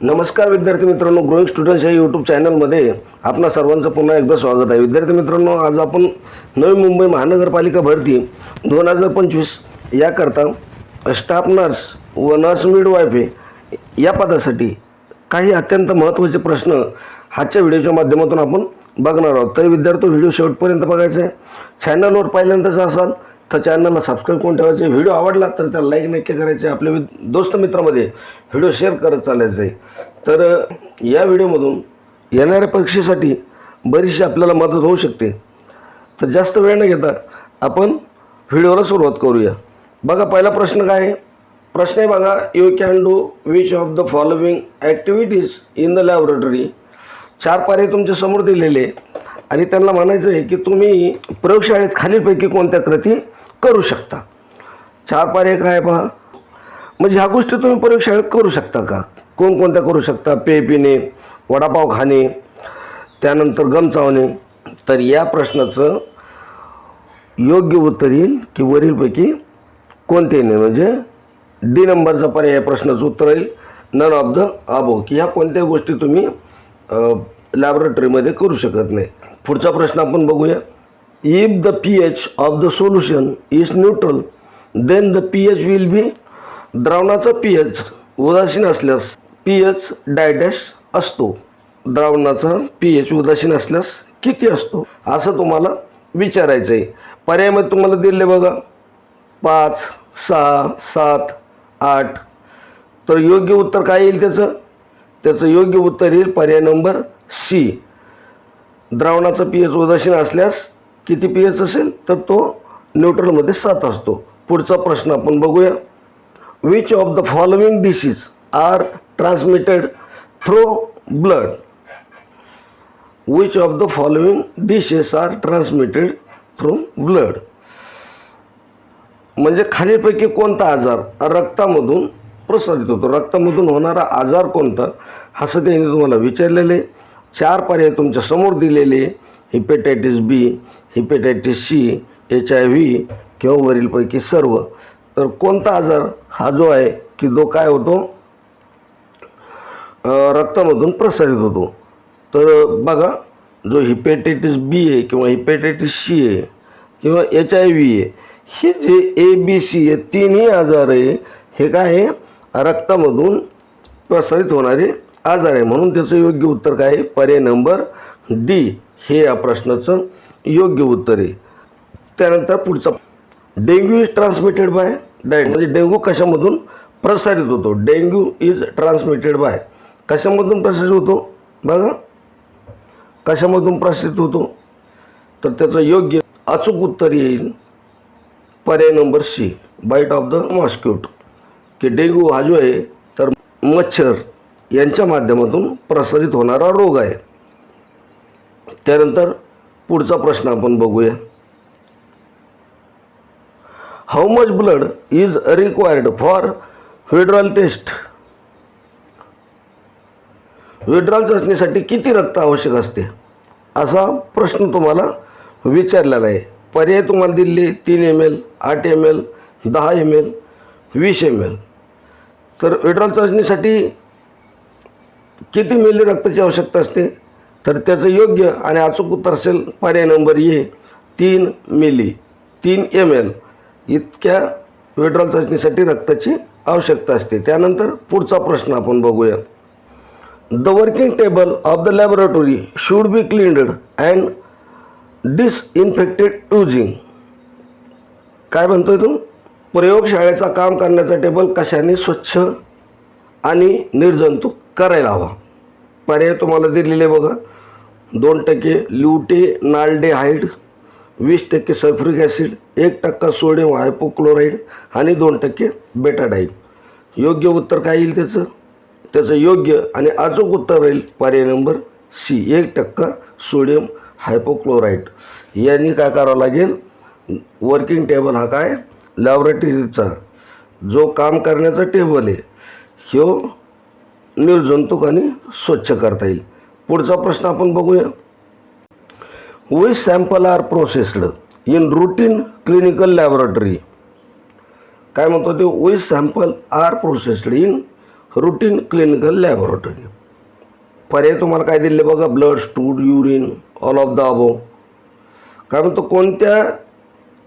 नमस्कार विद्यार्थी मित्रांनो ग्रोईंग स्टुडंट्स या यूट्यूब चॅनलमध्ये आपणा सर्वांचं पुन्हा एकदा स्वागत आहे. विद्यार्थी मित्रांनो आज आपण नवी मुंबई महानगरपालिका भरती दोन हजार पंचवीस याकरता स्टाफ नर्स व नर्स मिडवायफे या पदासाठी काही अत्यंत महत्त्वाचे प्रश्न आजच्या व्हिडिओच्या माध्यमातून आपण बघणार आहोत. तरी विद्यार्थी व्हिडिओ शेवटपर्यंत बघायचा आहे चॅनलवर पहिल्यांदाच असाल तर चॅनलला सबस्क्राईब करून ठेवायचे. व्हिडिओ आवडला तर त्याला लाईक नक्की करायचे. आपल्या वि- दोस्त मित्रामध्ये व्हिडिओ शेअर करत चालायचं आहे तर या व्हिडिओमधून येणाऱ्या परीक्षेसाठी बरीचशी आपल्याला मदत होऊ शकते. तर जास्त वेळ न घेता आपण व्हिडिओला सुरुवात करूया. बघा पहिला प्रश्न काय आहे? प्रश्न आहे बघा you can do which of the following activities in the laboratory चार पर्याय तुमच्यासमोर दिलेले. आणि त्यांना म्हणायचं आहे की तुम्ही प्रयोगशाळेत खालीलपैकी कोणत्या कृती करू शकता. चार पर्याय काय आहे पहा. म्हणजे ह्या गोष्टी तुम्ही प्रयोगशाळेत करू शकता का? कोणकोणत्या करू शकता? पेय पिणे वडापाव खाणे त्यानंतर गम चावणे. तर या प्रश्नाचं योग्य उत्तर येईल की वरीलपैकी कोणते नाही. म्हणजे डी नंबरचा पर्याय या प्रश्नाचं उत्तर येईल. नन ऑफ द आबो की ह्या कोणत्या गोष्टी तुम्ही लॅबोरेटरीमध्ये करू शकत नाही. पुढचा प्रश्न आपण बघूया. If the P H of the is is neutral then the P H will be द्रावणाचा पी एच उदासीन असल्यास पी एच डायडॅश असतो. द्रावणाचा पी एच उदासीन असल्यास किती असतो? असं तुम्हाला विचारायचं आहे पर्यायमध्ये तुम्हाला दिले बघा. पाच सहा सात आठ. तर योग्य उत्तर काय येईल त्याचं? त्याचं योग्य उत्तर येईल पर्याय नंबर सी. द्रावणाचा पी एच उदासीन असल्यास किती पी एच असेल तर तो न्यूट्रलमध्ये सात असतो. पुढचा प्रश्न आपण बघूया. Which of the following disease are transmitted through blood which of the following diseases are transmitted through blood म्हणजे खालीलपैकी कोणता आजार रक्तामधून प्रसारित होतो? रक्तामधून होणारा आजार कोणता? असं त्यांनी तुम्हाला विचारलेले. चार पर्याय तुमच्यासमोर दिलेले. Hepatitis B hepatitis C H I V किंवा वरीलपैकी सर्व. तर कोणता आजार हा जो आहे की जो काय होतो? रक्तामधून प्रसारित होतो. तर बघा जो हिपेटायटिस बी आहे किंवा हिपेटायटिस सी आहे किंवा एच आय व्ही आहे हे जे ए बी सी हे तिन्ही आजार आहे हे काय आहे? रक्तामधून प्रसारित होणारे आजार आहे. म्हणून त्याचं योग्य उत्तर काय आहे? पर्याय नंबर डी. हे या प्रश्नाचं योग्य उत्तर आहे. त्यानंतर पुढचा. Dengue is transmitted by diet म्हणजे डेंग्यू कशामधून प्रसारित होतो? डेंग्यू इज ट्रान्समिटेड बाय कशामधून प्रसारित होतो? बघा. कशामधून प्रसारित होतो? तर त्याचं योग्य अचूक उत्तर येईल. पर्याय number C bite of the mosquito की डेंग्यू हा जो आहे तर मच्छर यांच्या माध्यमातून प्रसारित होणारा रोग आहे. त्यानंतर पुढचा प्रश्न आपण बघूया. How much blood is required for Widal test Widal चाचणीसाठी किती रक्त आवश्यक असते? असा प्रश्न तुम्हाला विचारलेला आहे. पर्याय तुम्हाला दिले तीन एम एल आठ एम एल दहा एम एल वीस एम एल तर विड्रॉल चाचणीसाठी किती मिली रक्ताची आवश्यकता असते? तर त्याचं योग्य आणि अचूक उत्तर असेल पर्याय नंबर ए तीन मिली तीन एम एल इतक्या विड्रॉल चाचणीसाठी रक्ताची आवश्यकता असते. त्यानंतर पुढचा प्रश्न आपण बघूया. The working table of the laboratory should be cleaned and disinfected using काय म्हणतोय तू? प्रयोगशाळेचा काम करण्याचा टेबल कशाने स्वच्छ आणि निर्जंतुक करायला हवा? पर्याय तुम्हाला दिलेले बघा. दोन टक्के ल्युटे नाल्डेहाईड वीस टक्के सल्फ्रिक ॲसिड एक टक्का सोडियम हायपोक्लोराईड आणि दोन टक्के बेटाडाईड योग्य उत्तर काय येईल त्याचं? त्याचं योग्य आणि अचूक उत्तर राहील पर्याय नंबर सी एक टक्का सोडियम हायपोक्लोराईड. यांनी काय करावं लागेल? वर्किंग टेबल हा काय? लॅबोरेटरीचा. जो काम करण्याचा टेबल आहे ह्यो निर्जंतुक आणि स्वच्छ करता येईल. पुढचा प्रश्न आपण बघूया. Which sample are processed in routine clinical laboratory काय म्हणतो ते? Which sample are processed in routine clinical laboratory पर्याय तुम्हाला काय दिले बघा? Blood stool urine all of the above काय म्हणतो? कोणत्या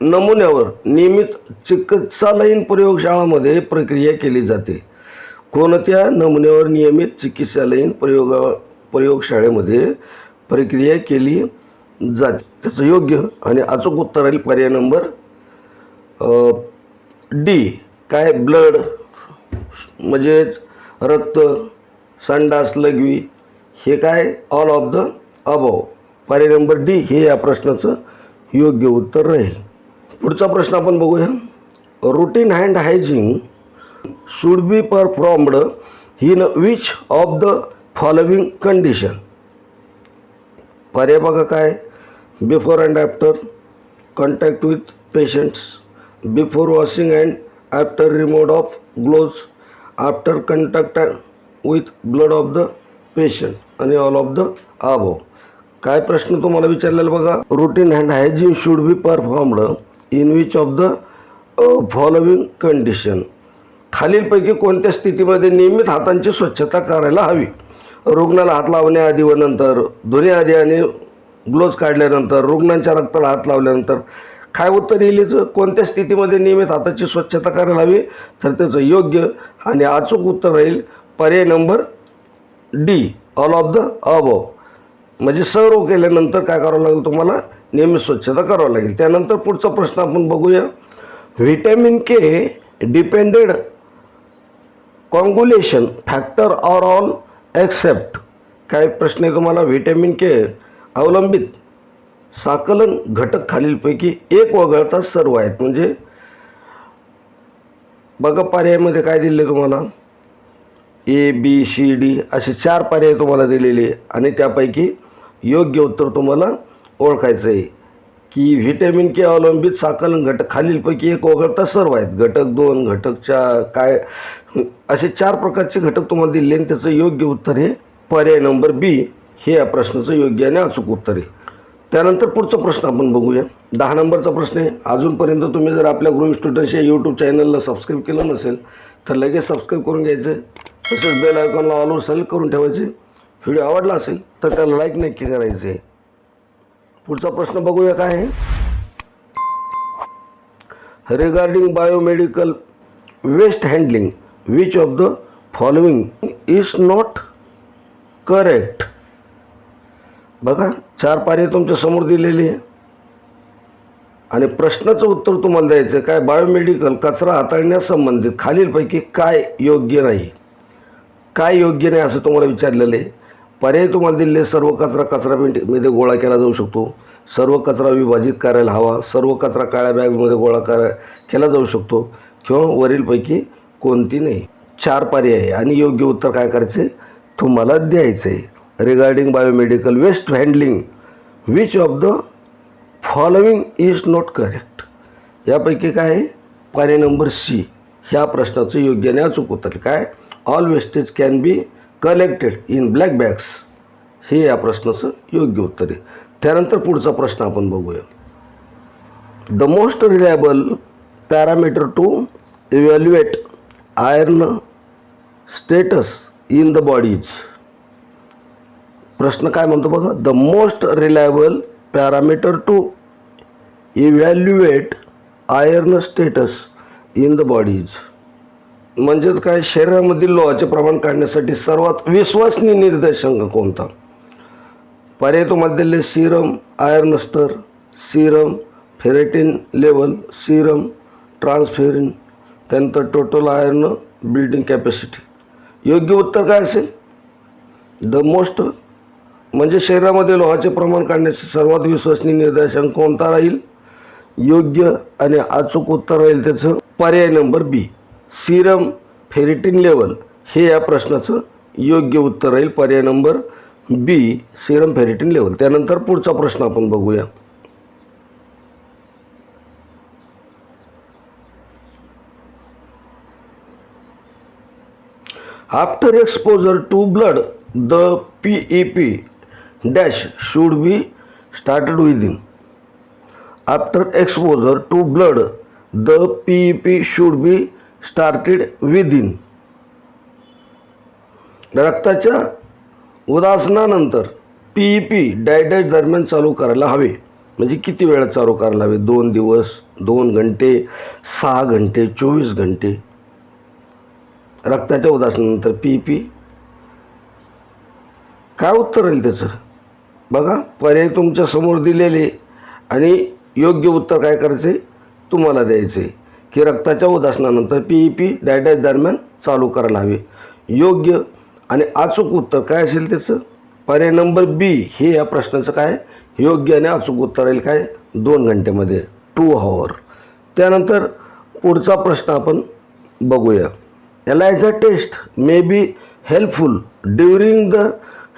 नमुन्यावर नियमित चिकित्सालयीन प्रयोगशाळामध्ये प्रक्रिया केली जाते? कोणत्या नमुन्यावर नियमित चिकित्सालयीन प्रयोगा प्रयोगशाळेमध्ये प्रक्रिया केली जाते? त्याचं योग्य आणि अचूक उत्तर राहील पर्याय नंबर डी काय ब्लड म्हणजेच रक्त संडास लघवी हे काय? ऑल ऑफ द अबव पर्याय नंबर डी हे या प्रश्नाचं योग्य उत्तर राहील. पुढचा प्रश्न आपण बघूया. Routine hand hygiene should be performed in which of the following condition पर्याय बघा काय? Before and after contact with patients before washing and after removal of gloves after contact with blood of the patient आणि all of the above काय प्रश्न तुम्हाला विचारलेला बघा? Routine hand hygiene should be performed in which of the following condition खालीलपैकी कोणत्या स्थितीमध्ये नियमित हातांची स्वच्छता करायला हवी? रुग्णाला हात लावण्याआधी व नंतर धुण्याआधी आणि ग्लोव्ज काढल्यानंतर रुग्णांच्या रक्ताला हात लावल्यानंतर काय उत्तर येईल कोणत्या स्थितीमध्ये नियमित हाताची स्वच्छता करायला हवी? तर त्याचं योग्य आणि अचूक उत्तर राहील पर्याय number D all of the above म्हणजे सर्व केल्यानंतर काय करावं लागेल तुम्हाला? नियमित स्वच्छता करावं लागेल. त्यानंतर पुढचा प्रश्न आपण बघूया. Vitamin K dependent coagulation factor are all except. काय प्रश्न आहे तुम्हाला? व्हिटॅमिन के अवलंबित. साकलन घटक खालीलपैकी एक वगळता सर्व आहेत. म्हणजे बघा पर्यायामध्ये काय दिले तुम्हाला? ए बी सी डी असे चार पर्याय तुम्हाला दिलेले आणि त्यापैकी योग्य उत्तर तुम्हाला ओळखायचं आहे. की व्हिटॅमिन के अवलंबित साकलन घटक खालीलपैकी एक वगळता सर्व आहेत. घटक दोन घटक चार काय? असे चार प्रकारचे घटक तुम्हाला दिले आणि त्याचं योग्य उत्तर हे पर्याय नंबर बी हे या प्रश्नाचं योग्य आणि अचूक उत्तर आहे. त्यानंतर पुढचा प्रश्न आपण बघूया. दहा नंबरचा प्रश्न आहे. अजूनपर्यंत तुम्ही जर आपल्या ग्रोइंग स्टुडंट्स या यूट्यूब चॅनलला सबस्क्राईब केलं नसेल तर लगेच सबस्क्राईब करून घ्यायचं. तसेच बेल आयकॉनला ऑलवर सेलेक्ट करून ठेवायचे. व्हिडिओ आवडला असेल तर त्याला लाईक नक्की करायचे आहे. पुढचा प्रश्न बघूया काय आहे. Regarding biomedical waste handling which of the following is not correct बघा चार पाने तुमच्यासमोर दिलेली आहे. आणि प्रश्नाचं उत्तर तुम्हाला द्यायचं काय बायोमेडिकल कचरा हाताळण्यासंबंधित खालीलपैकी काय योग्य नाही? काय योग्य नाही असं तुम्हाला विचारलेलं आहे? पर्याय तुम्हाला दिले सर्व कचरा कचरा पेटीमध्ये गोळा केला जाऊ शकतो. सर्व कचरा विभाजित करायला हवा. सर्व कचरा काळ्या बॅगमध्ये गोळा करा केला जाऊ शकतो. किंवा वरीलपैकी कोणती नाही. चार पर्याय आहे. आणि योग्य उत्तर काय करायचे तुम्हाला द्यायचं आहे regarding biomedical waste handling which of the following is not correct यापैकी काय आहे? पर्याय नंबर सी. ह्या प्रश्नाचं योग्य आणि अचूक उत्तर. काय? All wastage can be collected in black bags हे या प्रश्नाचं योग्य उत्तर आहे. त्यानंतर पुढचा प्रश्न आपण बघूया. The most reliable parameter to evaluate iron status in the body's प्रश्न काय म्हणतो बघा? The most reliable parameter to evaluate iron status in the body's म्हणजेच काय शरीरामधील लोहाचे प्रमाण काढण्यासाठी सर्वात विश्वसनीय निर्देशांक कोणता? पर्याय तुम्हाला दिले सिरम आयर्न स्तर serum ferritin level serum transferrin त्यानंतर टोटल आयर्न बिल्डिंग कॅपॅसिटी. योग्य उत्तर काय असेल? द मोस्ट म्हणजे शरीरामध्ये लोहाचे प्रमाण काढण्याचे सर्वात विश्वसनीय निर्देशांक कोणता राहील? योग्य आणि अचूक उत्तर राहील त्याचं पर्याय number B. Serum ferritin level हे या प्रश्नाचं योग्य उत्तर राहील. पर्याय number B serum ferritin level. त्यानंतर पुढचा प्रश्न आपण बघूया. After exposure to blood the P E P dash should be started within after exposure to blood the P E P should be started within रक्ताच्या उदासनानंतर पी ई पी डायडाईट दरम्यान चालू करायला हवे. म्हणजे किती वेळा चालू करायला हवे? दोन दिवस दोन घंटे सहा घंटे चोवीस घंटे. रक्ताच्या उदासनानंतर पी ई पी काय उत्तर राहील त्याचं? बघा पर्याय तुमच्यासमोर दिलेले आणि योग्य उत्तर काय करायचे? तुम्हाला द्यायचे. की रक्ताच्या उदासनानंतर पी ई पी डायडाईट दरम्यान चालू करायला हवे. योग्य आणि अचूक उत्तर काय असेल त्याचं? पर्याय नंबर बी हे या प्रश्नाचं काय? योग्य आणि अचूक उत्तर राहील काय? दोन घंट्यामध्ये. टू हॉवर त्यानंतर पुढचा प्रश्न आपण बघूया. ELISA test may be helpful during the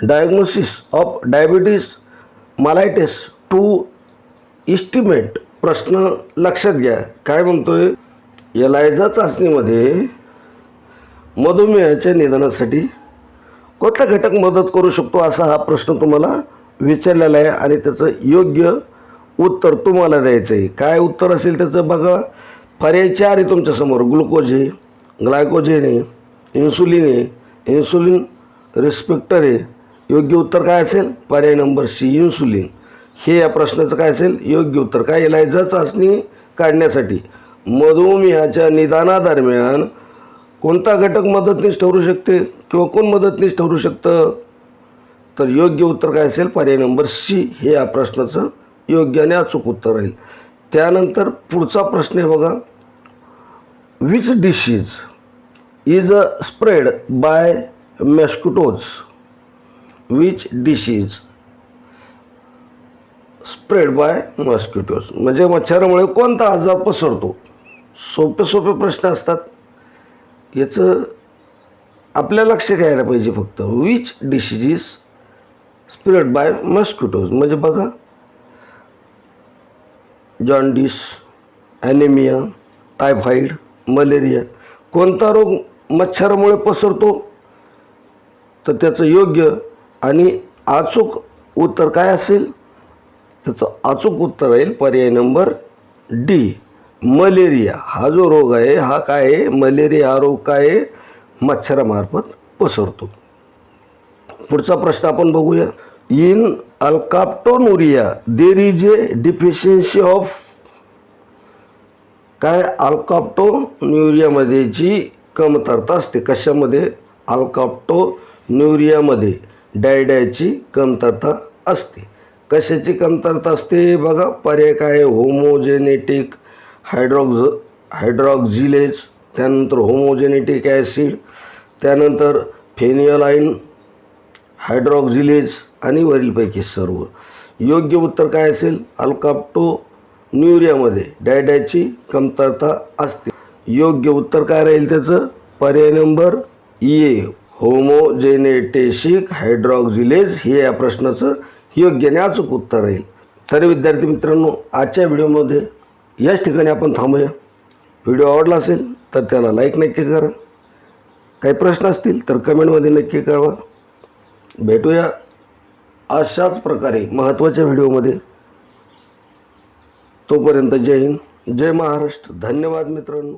diagnosis of diabetes mellitus to estimate प्रश्न लक्षात घ्या. काय म्हणतोय? एलायझा चाचणीमध्ये मधुमेहाच्या निदानासाठी कोणता घटक मदत करू शकतो असा हा प्रश्न तुम्हाला विचारलेला आहे आणि त्याचं योग्य उत्तर तुम्हाला द्यायचं आहे. काय उत्तर असेल त्याचं बघा. पर्याय चार आहे तुमच्यासमोर ग्लुकोज आहे ग्लायकोजेन आहे इन्सुलिन आहे. इन्सुलिन रिस्पेक्टर आहे. योग्य उत्तर काय असेल? पर्याय नंबर सी इन्सुलिन. हे या प्रश्नाचं काय असेल? योग्य उत्तर. काय? एलायझा चाचणी काढण्यासाठी. मधुमेहाच्या निदानादरम्यान कोणता घटक मदतनीस ठरू शकते किंवा कोण मदतनीस ठरू शकतं? तर योग्य उत्तर काय असेल? पर्याय नंबर सी हे या प्रश्नाचं योग्य आणि अचूक उत्तर राहील. त्यानंतर पुढचा प्रश्न आहे बघा. Which disease is a spread by mosquitoes which disease spread by mosquitoes म्हणजे मच्छरामुळे कोणता आजार पसरतो? सोपे सोपे प्रश्न असतात. याचं आपल्या लक्षात यायला पाहिजे फक्त. Which disease spread by mosquitoes म्हणजे बघा. जॉन्डिस ॲनेमिया टायफॉईड मलेरिया कोणता रोग मच्छरामुळे पसरतो? तर त्याचं योग्य आणि अचूक उत्तर काय असेल? त्याचं अचूक उत्तर राहील पर्याय नंबर डी. मलेरिया हा जो रोग आहे हा काय आहे? मलेरिया हा रोग काय आहे? मच्छरामार्फत पसरतो. पुढचा प्रश्न आपण बघूया. In alkaptonuria there is a deficiency of काय? अल्काप्टोन्युरियामध्ये जी कमतरता असते. कशामध्ये? अल्काप्टोन्युरियामध्ये डायडायची कमतरता असते. कशाची कमतरता असते? बघा पर्याय काय होमोजेनेटिक हायड्रॉक्झ हायड्रॉक्झिलेज त्यानंतर होमोजेनेटिक ॲसिड त्यानंतर फेनियलाईन हायड्रॉक्झिलेज आणि वरीलपैकी सर्व. योग्य उत्तर काय असेल? अल्काप्टो न्यूरियामध्ये डॅडॅची कमतरता असते. योग्य उत्तर काय राहील त्याचं? पर्याय नंबर ए होमोजेनेटेशिक हायड्रॉक्झिलेज हे या प्रश्नाचं योग्य आणि अचूक उत्तर राहील. तर विद्यार्थी मित्रांनो आजच्या व्हिडिओमध्ये याच ठिकाणी आपण थांबूया. व्हिडिओ आवडला असेल तर त्याला लाईक नक्की करा. काही प्रश्न असतील तर कमेंटमध्ये नक्की कळवा. भेटूया अशाच प्रकारे महत्त्वाच्या व्हिडिओमध्ये तोपर्यंत जय हिंद जय महाराष्ट्र. धन्यवाद मित्रांनो.